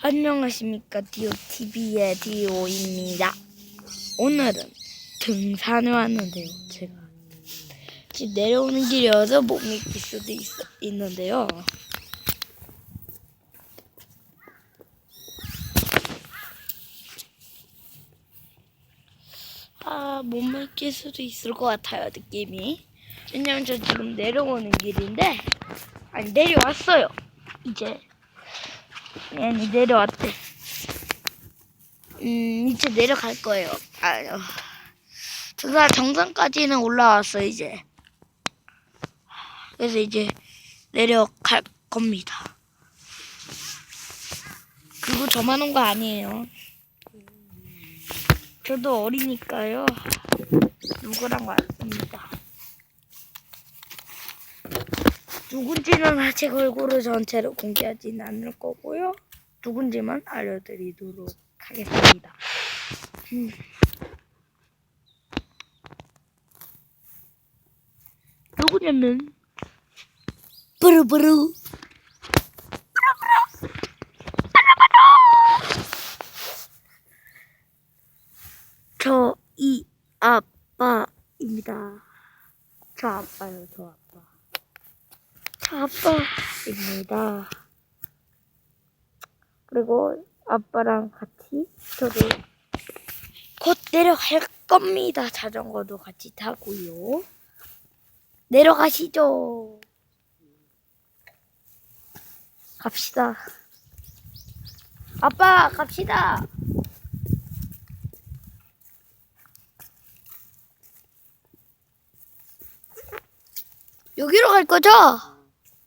안녕하십니까 디오TV의 디오입니다. 오늘은 등산을 왔는데요. 제가 지금 내려오는 길이어서 못 믿길 수도 있, 있는데요. 아, 못 믿길 수도 있을 것 같아요, 느낌이. 왜냐면 저 지금 내려오는 길인데, 아니, 내려왔어요. 이제. 아니 내려왔대. 음 이제 내려갈 거예요. 아유. 등산 정상까지는 올라왔어 이제. 그래서 이제 내려갈 겁니다. 그리고 저만 온 거 아니에요. 저도 어리니까요. 누구랑 왔습니다. 누군지는 아직 얼굴을 전체로 공개하지는 않을 거고요. 누군지만 알려드리도록 하겠습니다. 음. 누구냐면 브루브루 저이 아빠입니다. 저 아빠요, 저 아빠. 저 아빠입니다. 그리고 아빠랑 같이 저도 곧 내려갈 겁니다. 자전거도 같이 타고요. 내려가시죠. 갑시다. 아빠, 갑시다. 여기로 갈 거죠?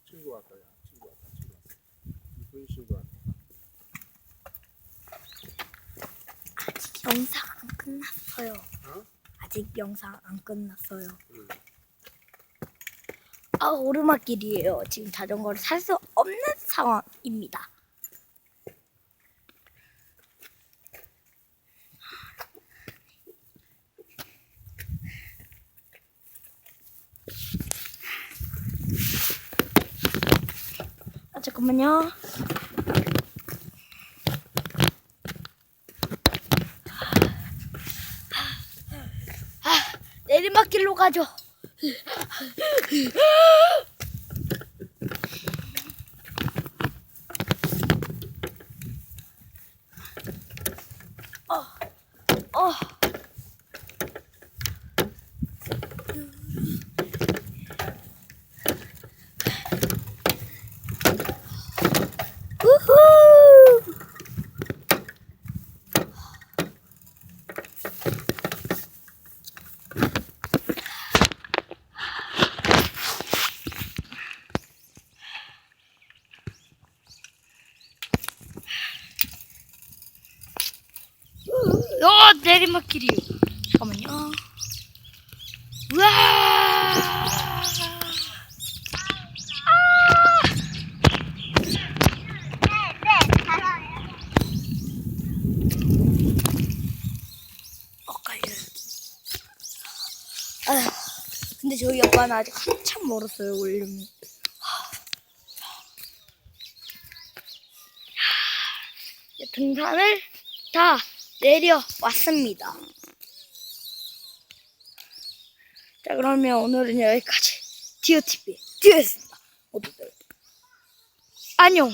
친구 왔다, 야. 친구 왔다, 친구 왔다. 이쁜 친구 왔다. 아직 영상 안 끝났어요. 어? 아직 영상 안 끝났어요. 응. 아 오르막길이에요. 지금 자전거를 살 수 없는 상황입니다. 아 잠깐만요. 아 내리막길로 가죠. 어. 우후. 어 내리막길이요. 잠깐만요. 우와. 엇갈려요. 아, 근데 저희 아빠는 아직 한참 멀었어요 올림이. 등산을 다 내려왔습니다. 자 그러면 오늘은 여기까지 디오TV 디오였습니다. 모두들 안녕.